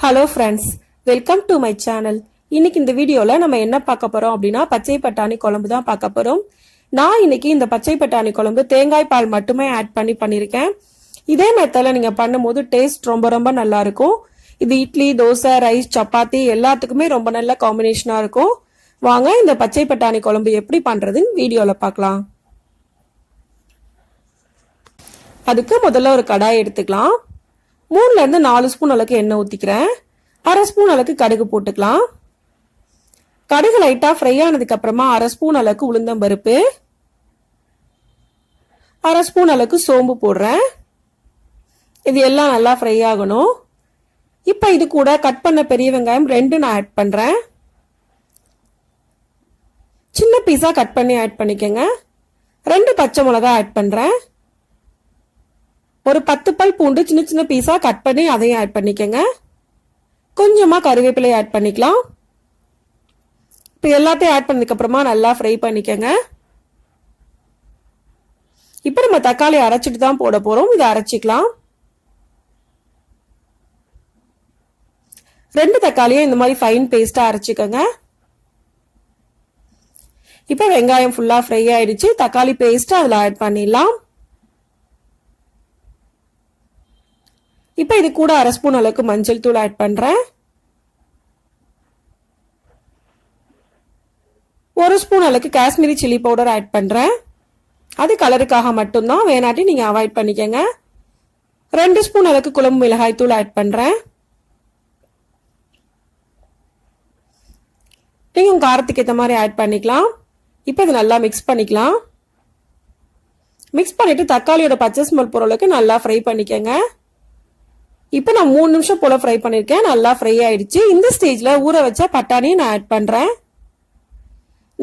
Hello friends welcome to my channel இன்னைக்கு இந்த வீடியோவில் நம்ம என்ன பார்க்க போகிறோம் அப்படின்னா பச்சை பட்டாணி குழம்பு தான் பார்க்க போகிறோம் நான் இன்னைக்கு இந்த பச்சை பட்டாணி குழம்பு தேங்காய் பால் மட்டுமே ஆட் பண்ணி பண்ணியிருக்கேன் இதே மெத்தடில் நீங்கள் பண்ணும்போது டேஸ்ட் ரொம்ப ரொம்ப நல்லாயிருக்கும் இது இட்லி தோசை ரைஸ் சப்பாத்தி எல்லாத்துக்குமே ரொம்ப நல்ல காம்பினேஷனாக இருக்கும். வாங்க இந்த பச்சை பட்டாணி குழம்பு எப்படி பண்ணுறதுன்னு வீடியோவில் பார்க்கலாம். அதுக்கு முதல்ல ஒரு கடாய் எடுத்துக்கலாம். மூணுல இருந்து நாலு ஸ்பூன் அளவுக்கு எண்ணெய் ஊற்றிக்கிறேன் அரை ஸ்பூன் அளவுக்கு கடுகு போட்டுக்கலாம். கடுகு லைட்டாக ஃப்ரை ஆனதுக்கு அப்புறமா அரை ஸ்பூன் அளவுக்கு உளுந்தம் பருப்பு. அரை ஸ்பூன் அளவுக்கு சோம்பு போடுறேன். இது எல்லாம் நல்லா ஃப்ரை ஆகணும். இப்போ இது கூட கட் பண்ண பெரிய வெங்காயம் ரெண்டு நான் ஆட் பண்ணுறேன் சின்ன பீஸாக கட் பண்ணி ஆட் பண்ணிக்கோங்க. ரெண்டு பச்சை மிளகா ஆட் பண்ணுறேன் ஒரு பத்து பல் பூண்டு சின்ன சின்ன பீஸாக கட் பண்ணி அதையும் ஆட் பண்ணிக்கோங்க. கொஞ்சமாக கருவேப்பிலை ஆட் பண்ணிக்கலாம். இப்போ எல்லாத்தையும் ஆட் பண்ணதுக்கப்புறமா நல்லா ஃப்ரை பண்ணிக்கோங்க. இப்போ நம்ம தக்காளி அரைச்சிட்டு தான் போட போகிறோம் இதை அரைச்சிக்கலாம். ரெண்டு தக்காளியும் இந்த மாதிரி ஃபைன் பேஸ்ட்டாக அரைச்சிக்கோங்க. இப்போ வெங்காயம் ஃபுல்லாக ஃப்ரை ஆயிடுச்சு. தக்காளி பேஸ்ட்டு அதில் ஆட் பண்ணிடலாம். இப்போ இது கூட அரை ஸ்பூன் அளவுக்கு மஞ்சள் தூள் ஆட் பண்ணுறேன் ஒரு ஸ்பூன் அளவுக்கு காஷ்மீரி சில்லி பவுடர் ஆட் பண்ணுறேன் அது கலருக்காக மட்டும்தான் வேணாட்டி நீங்கள் அவாய்ட் பண்ணிக்கோங்க. ரெண்டு ஸ்பூன் அளவுக்கு குழம்பு மிளகாய் தூள் ஆட் பண்ணுறேன் நீங்கள் உங்கள் காரத்துக்கு ஏற்ற மாதிரி ஆட் பண்ணிக்கலாம். இப்போ இது நல்லா மிக்ஸ் பண்ணிக்கலாம். மிக்ஸ் பண்ணிவிட்டு தக்காளியோட பச்சை ஸ்மெல் பொருளுக்கு நல்லா ஃப்ரை பண்ணிக்கோங்க. இப்போ நான் மூணு நிமிஷம் போல் ஃப்ரை பண்ணியிருக்கேன் நல்லா ஃப்ரை ஆயிடுச்சு. இந்த ஸ்டேஜில் ஊற வச்ச பட்டாணியை நான் ஆட் பண்ணுறேன்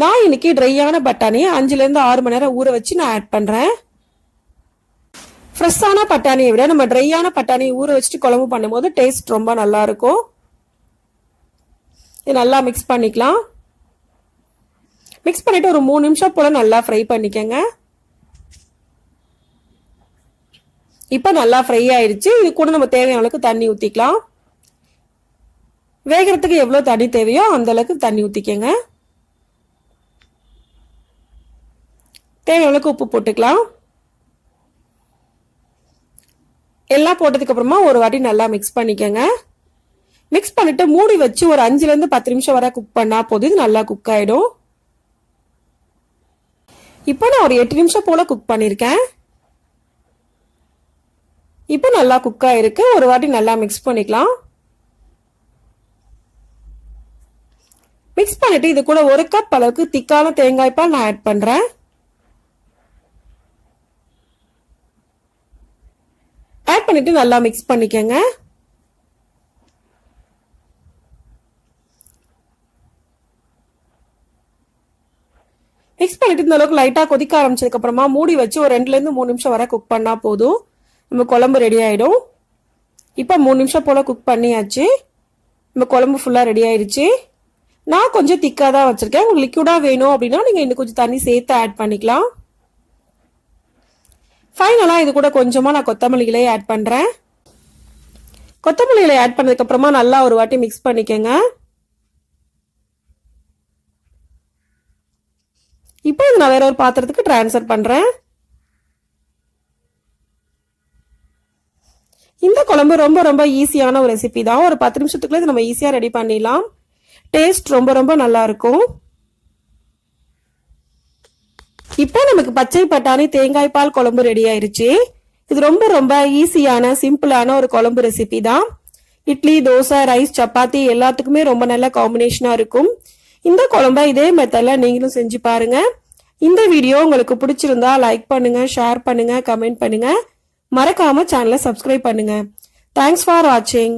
நான் இன்னைக்கு ட்ரையான பட்டாணியை அஞ்சுலேருந்து ஆறு மணி நேரம் ஊற வச்சு நான் ஆட் பண்ணுறேன் ஃப்ரெஷ்ஷான பட்டாணியை விட நம்ம ட்ரையான பட்டாணியை ஊற வச்சுட்டு குழம்பு பண்ணும்போது டேஸ்ட் ரொம்ப நல்லா இருக்கும். இது நல்லா மிக்ஸ் பண்ணிக்கலாம். மிக்ஸ் பண்ணிவிட்டு ஒரு மூணு நிமிஷம் போல் நல்லா ஃப்ரை பண்ணிக்கங்க. இப்போ நல்லா ஃப்ரை ஆயிடுச்சு இது கூட நம்ம தேவையான அளவுக்கு தண்ணி ஊற்றிக்கலாம் வேகிறதுக்கு எவ்வளோ தண்ணி தேவையோ அந்த அளவுக்கு தண்ணி ஊற்றிக்கங்க தேவையான அளவுக்கு உப்பு போட்டுக்கலாம். எல்லாம் போட்டதுக்கு அப்புறமா ஒரு வாட்டி நல்லா மிக்ஸ் பண்ணிக்கங்க. மிக்ஸ் பண்ணிட்டு மூடி வச்சு ஒரு அஞ்சுலேருந்து பத்து நிமிஷம் வரை குக் பண்ணா போதும். இது நல்லா குக் ஆகிடும் இப்போ நான் ஒரு எட்டு நிமிஷம் போல் குக் பண்ணியிருக்கேன் இப்போ நல்லா குக் ஆகிருக்கு ஒரு வாட்டி நல்லா மிக்ஸ் பண்ணிக்கலாம். மிக்ஸ் பண்ணிட்டு இது கூட ஒரு கப் அளவுக்கு திக்கான தேங்காய் பால் நான் ஆட் பண்றேன். ஆட் பண்ணிட்டு நல்லா மிக்ஸ் பண்ணிக்கங்க. மிக்ஸ் பண்ணிட்டு இந்த அளவுக்கு லைட்டா கொதிக்க ஆரம்பிச்சதுக்கு அப்புறமா மூடி வச்சு ஒரு ரெண்டுல இருந்து மூணு நிமிஷம் வரை குக் பண்ணா போதும். நம்ம குழம்பு ரெடி ஆகிடும் இப்போ மூணு நிமிஷம் போல் குக் பண்ணியாச்சு. நம்ம குழம்பு ஃபுல்லாக ரெடி ஆயிடுச்சு நான் கொஞ்சம் திக்காக தான் வச்சுருக்கேன். உங்களுக்கு லிக்விடாக வேணும் அப்படின்னா நீங்கள் இன்னும் கொஞ்சம் தண்ணி சேர்த்து ஆட் பண்ணிக்கலாம். ஃபைனலாக இது கூட கொஞ்சமாக நான் கொத்தமல்லி இலையை ஆட் பண்ணுறேன் கொத்தமல்லி இலையை ஆட் பண்ணதுக்கப்புறமா நல்லா ஒரு வாட்டி மிக்ஸ் பண்ணிக்கோங்க. இப்போ இது நான் வேற ஒரு பாத்திரத்துக்கு ட்ரான்ஸ்ஃபர் பண்ணுறேன் இந்த குழம்பு ரொம்ப ரொம்ப ஈஸியான ஒரு ரெசிபி தான். ஒரு பத்து நிமிஷத்துக்குள்ள இதை நம்ம ஈஸியாக ரெடி பண்ணிடலாம். டேஸ்ட் ரொம்ப ரொம்ப நல்லா இருக்கும். இப்போ நமக்கு பச்சை பட்டாணி தேங்காய் பால் குழம்பு ரெடி ஆயிருச்சு. இது ரொம்ப ரொம்ப ஈஸியான சிம்பிளான ஒரு குழம்பு ரெசிபி தான். இட்லி தோசை ரைஸ் சப்பாத்தி எல்லாத்துக்குமே ரொம்ப நல்ல காம்பினேஷனாக இருக்கும். இந்த குழம்ப இதே மெத்தடில் நீங்களும் செஞ்சு பாருங்க. இந்த வீடியோ உங்களுக்கு பிடிச்சிருந்தா லைக் பண்ணுங்க ஷேர் பண்ணுங்க கமெண்ட் பண்ணுங்க. மறக்காம சேனலை சப்ஸ்கிரைப் பண்ணுங்க. தேங்க்ஸ் ஃபார் வாட்சிங்